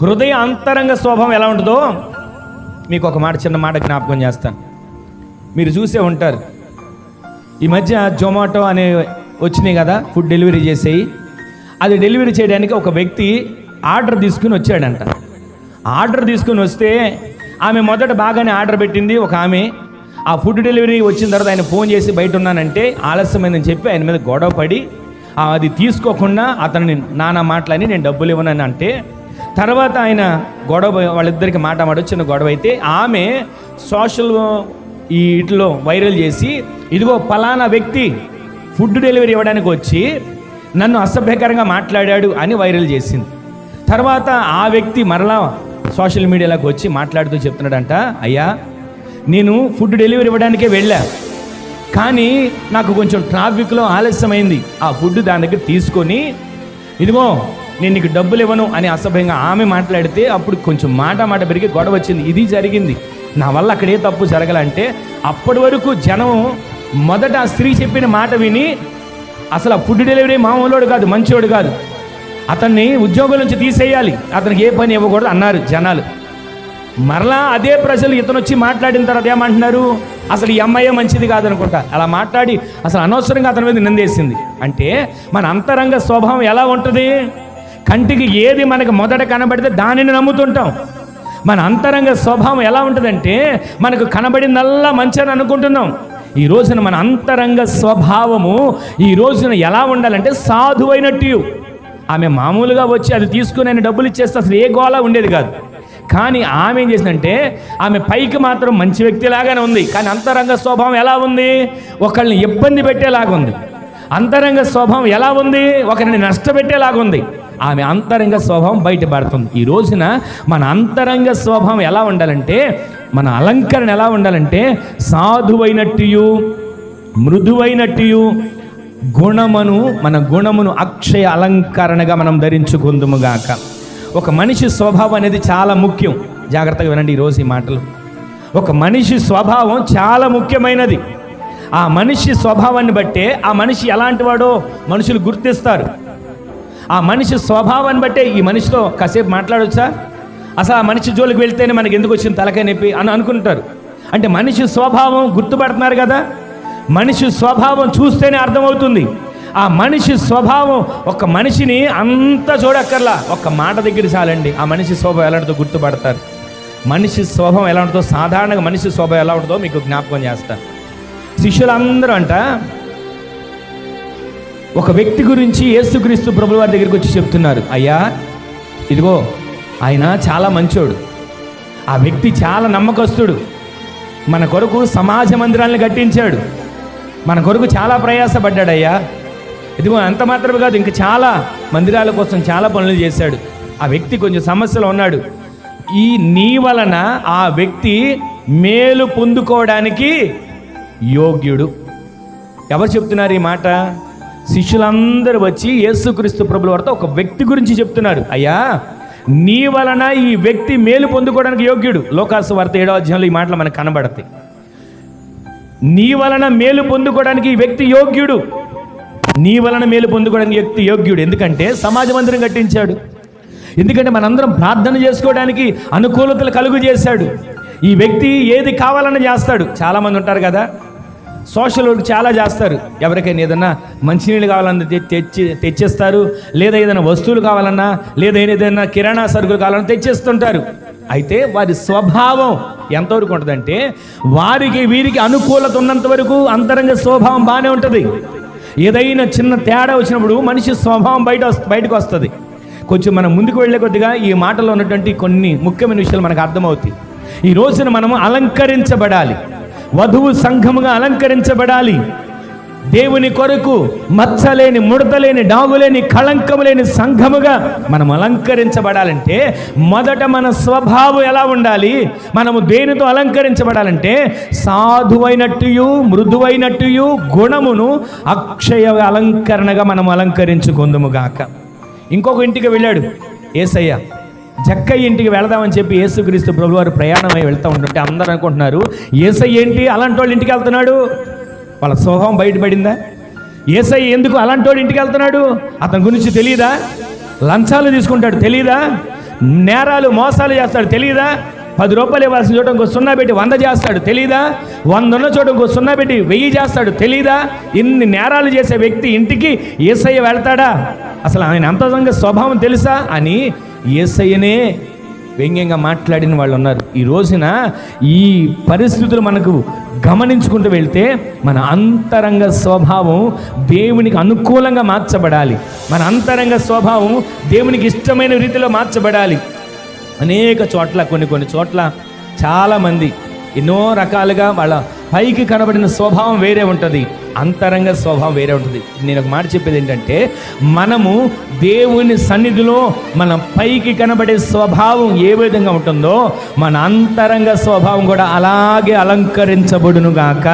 హృదయ అంతరంగ స్వభావం ఎలా ఉంటుందో మీకు ఒక మాట చిన్న మాట జ్ఞాపకం చేస్తాను. మీరు చూసే ఉంటారు. ఈ మధ్య జొమాటో అనే వచ్చినాయి కదా ఫుడ్ డెలివరీ చేసేయి. అది డెలివరీ చేయడానికి ఒక వ్యక్తి ఆర్డర్ తీసుకుని వచ్చాడంట. ఆర్డర్ తీసుకుని వస్తే ఆమె మొదట బాగానే ఆర్డర్ పెట్టింది ఒక ఆమె. ఆ ఫుడ్ డెలివరీ వచ్చిన తర్వాత ఆయన ఫోన్ చేసి బయట ఉన్నానంటే ఆలస్యమైందని చెప్పి ఆయన మీద గొడవ పడి అది తీసుకోకుండా అతని నానా మాటలని నేను డబ్బులు ఇవ్వనని అంటే తర్వాత ఆయన గొడవ వాళ్ళిద్దరికి మాట మాట చిన్న గొడవ అయితే ఆమె సోషల్ ఈ ఇట్లో వైరల్ చేసి ఇదిగో పలానా వ్యక్తి ఫుడ్ డెలివరీ ఇవ్వడానికి వచ్చి నన్ను అసభ్యకరంగా మాట్లాడాడు అని వైరల్ చేసింది. తర్వాత ఆ వ్యక్తి మరలా సోషల్ మీడియాలోకి వచ్చి మాట్లాడుతూ చెప్తున్నాడంట అయ్యా నేను ఫుడ్ డెలివరీ ఇవ్వడానికే వెళ్ళా కానీ నాకు కొంచెం ట్రాఫిక్లో ఆలస్యమైంది. ఆ ఫుడ్ దాని దగ్గర తీసుకొని ఇదిగో నేను నీకు డబ్బులు ఇవ్వను అని అసభ్యంగా ఆమె మాట్లాడితే అప్పుడు కొంచెం మాట మాట పెరిగి గొడవ వచ్చింది. ఇది జరిగింది. నా వల్ల అక్కడే తప్పు జరగాలంటే అప్పటి వరకు జనం మొదట ఆ స్త్రీ చెప్పిన మాట విని అసలు ఆ ఫుడ్ డెలివరీ మామూలోడు కాదు మంచివాడు కాదు. అతన్ని ఉద్యోగం నుంచి తీసేయాలి. అతనికి ఏ పని ఇవ్వకూడదు అన్నారు జనాలు. మరలా అదే ప్రజలు ఇతను వచ్చి మాట్లాడిన తర్వాత ఏమంటున్నారు? అసలు ఈ అమ్మాయే మంచిది కాదనుకుంటా అలా మాట్లాడి అసలు అనవసరంగా అతని మీద నిందేసింది. అంటే మన అంతరంగ స్వభావం ఎలా ఉంటుంది? కంటికి ఏది మనకు మొదట కనబడితే దానిని నమ్ముతుంటాం. మన అంతరంగ స్వభావం ఎలా ఉంటుందంటే మనకు కనబడిందల్లా మంచిని అనుకుంటున్నాం. ఈ రోజున మన అంతరంగ స్వభావము ఈ రోజున ఎలా ఉండాలంటే సాధువైనట్టు. ఆమె మామూలుగా వచ్చి అది తీసుకుని ఆయన డబ్బులు ఇచ్చేస్తే అసలు ఏ గోళ ఉండేది కాదు. కానీ ఆమె ఏం చేసిందంటే ఆమె పైకి మాత్రం మంచి వ్యక్తిలాగానే ఉంది. కానీ అంతరంగ స్వభావం ఎలా ఉంది? ఒకళ్ళని ఇబ్బంది పెట్టేలాగా ఉంది. అంతరంగ స్వభావం ఎలా ఉంది? ఒకరిని నష్టపెట్టేలాగా ఉంది. ఆమె అంతరంగ స్వభావం బయటపడుతుంది. ఈ రోజున మన అంతరంగ స్వభావం ఎలా ఉండాలంటే మన అలంకరణ ఎలా ఉండాలంటే సాధువైనట్టు మృదువైనట్టు గుణమును మన గుణమును అక్షయ అలంకరణగా మనం ధరించుకుందుముగాక ఒక మనిషి స్వభావం అనేది చాలా ముఖ్యం. జాగ్రత్తగా వినండి ఈరోజు ఈ మాటలు. ఒక మనిషి స్వభావం చాలా ముఖ్యమైనది. ఆ మనిషి స్వభావాన్ని బట్టే ఆ మనిషి ఎలాంటి వాడో మనుషులు గుర్తిస్తారు. ఆ మనిషి స్వభావాన్ని బట్టే ఈ మనిషితో కాసేపు మాట్లాడొచ్చా? అసలు ఆ మనిషి జోలికి వెళ్తేనే మనకి ఎందుకు వచ్చింది తలకాయ నొప్పి అని అనుకుంటారు. అంటే మనిషి స్వభావం గుర్తుపడుతున్నారు కదా? మనిషి స్వభావం చూస్తేనే అర్థమవుతుంది. ఆ మనిషి స్వభావం ఒక మనిషిని అంత చూడక్కర్లా. ఒక్క మాట దగ్గర చాలండి. ఆ మనిషి స్వభావం ఎలా గుర్తుపడతారు. మనిషి స్వభావం ఎలా ఉంటుందో సాధారణంగా మనిషి స్వభావం ఎలా ఉంటుందో మీకు జ్ఞాపకం చేస్తాను శిష్యులందరూ అంట ఒక వ్యక్తి గురించి యేసుక్రీస్తు ప్రభుల వారి దగ్గరికి వచ్చి చెప్తున్నారు అయ్యా ఇదిగో ఆయన చాలా మంచోడు. ఆ వ్యక్తి చాలా నమ్మకస్తుడు. మన కొరకు సమాజ మందిరాలను కట్టించాడు. మన కొరకు చాలా ప్రయాసపడ్డాడయ్యా. ఇదిగో అంత మాత్రమే కాదు ఇంకా చాలా మందిరాల కోసం చాలా పనులు చేశాడు. ఆ వ్యక్తి కొంచెం సమస్యలో ఉన్నాడు. ఈ నీ వలన ఆ వ్యక్తి మేలు పొందుకోవడానికి యోగ్యుడు. ఎవరు చెప్తున్నారు ఈ మాట? శిష్యులందరూ వచ్చి యేసుక్రీస్తు ప్రభుల వారితో ఒక వ్యక్తి గురించి చెప్తున్నారు. అయ్యా నీ వలన ఈ వ్యక్తి మేలు పొందుకోవడానికి యోగ్యుడు. లోకాసు వార్త ఏడో అధ్యాయంలో ఈ మాటలు మనకు కనబడతాయి. నీ వలన మేలు పొందుకోవడానికి ఈ వ్యక్తి యోగ్యుడు. నీ వలన మేలు పొందుకోవడానికి వ్యక్తి యోగ్యుడు. ఎందుకంటే సమాజ మందిరం కట్టించాడు. ఎందుకంటే మనందరం ప్రార్థన చేసుకోవడానికి అనుకూలతలు కలుగు చేశాడు. ఈ వ్యక్తి ఏది కావాలని చేస్తాడు. చాలామంది ఉంటారు కదా సోషల్ వర్క్ చాలా చేస్తారు. ఎవరికైనా ఏదన్నా మంచినీళ్ళు కావాలన్నా తెచ్చి తెచ్చేస్తారు. లేదా ఏదైనా వస్తువులు కావాలన్నా లేదా ఏదైనా కిరాణా సరుకులు కావాలన్నా తెచ్చేస్తుంటారు. అయితే వారి స్వభావం ఎంతవరకు ఉంటుందంటే వారికి వీరికి అనుకూలత ఉన్నంత వరకు అంతరంగ స్వభావం బాగానే ఉంటుంది. ఏదైనా చిన్న తేడా వచ్చినప్పుడు మనిషి స్వభావం బయట బయటకు వస్తుంది. కొంచెం మనం ముందుకు వెళ్ళే కొద్దిగా ఈ మాటలో ఉన్నటువంటి కొన్ని ముఖ్యమైన విషయాలు మనకు అర్థమవుతాయి. ఈ రోజున మనము అలంకరించబడాలి. వధువు సంఘముగా అలంకరించబడాలి. దేవుని కొరకు మచ్చలేని ముడతలేని డాగులేని కళంకము లేని సంఘముగా మనం అలంకరించబడాలంటే మొదట మన స్వభావం ఎలా ఉండాలి? మనము దేనితో అలంకరించబడాలంటే సాధువైనట్టుయు మృదువైనట్టుయు గుణమును అక్షయ అలంకరణగా మనం అలంకరించుకుందుముగాక ఇంకొక ఇంటికి వెళ్ళాడు ఏసయ్య. జక్క ఇంటికి వెళదామని చెప్పి యేసుక్రీస్తు ప్రభు వారు ప్రయాణమై వెళ్తూ ఉంటుంటే అందరూ అనుకుంటున్నారు ఏసయ్య ఏంటి? అలాంటి వాళ్ళు ఇంటికి వెళ్తున్నాడు? వాళ్ళ స్వభావం బయటపడిందా? ఏసయ్య ఎందుకు అలాంటి వాడు ఇంటికి వెళ్తున్నాడు? అతని గురించి తెలియదా లంచాలు తీసుకుంటాడు తెలియదా నేరాలు మోసాలు చేస్తాడు తెలియదా పది రూపాయలు ఇవ్వాల్సిన చోట ఇంకో సున్నా పెట్టి వంద చేస్తాడు తెలీదా? వంద ఉన్న చోట ఇంకో సున్నా పెట్టి వెయ్యి చేస్తాడు తెలీదా? ఇన్ని నేరాలు చేసే వ్యక్తి ఇంటికి ఏసయ్య వెళ్తాడా? అసలు ఆయన అంతరంగ స్వభావం తెలుసా? అని ఏసయ్యనే వ్యంగ్యంగా మాట్లాడిన వాళ్ళు ఉన్నారు. ఈ రోజున ఈ పరిస్థితులు మనకు గమనించుకుంటూ వెళ్తే మన అంతరంగ స్వభావం దేవునికి అనుకూలంగా మార్చబడాలి. మన అంతరంగ స్వభావం దేవునికి ఇష్టమైన రీతిలో మార్చబడాలి. అనేక చోట్ల కొన్ని కొన్ని చోట్ల చాలామంది ఎన్నో రకాలుగా వాళ్ళ పైకి కనబడిన స్వభావం వేరే ఉంటుంది. అంతరంగ స్వభావం వేరే ఉంటుంది. నేను ఒక మాట చెప్పేది ఏంటంటే మనము దేవుని సన్నిధిలో మన పైకి కనబడే స్వభావం ఏ విధంగా ఉంటుందో మన అంతరంగ స్వభావం కూడా అలాగే అలంకరించబడును గాక.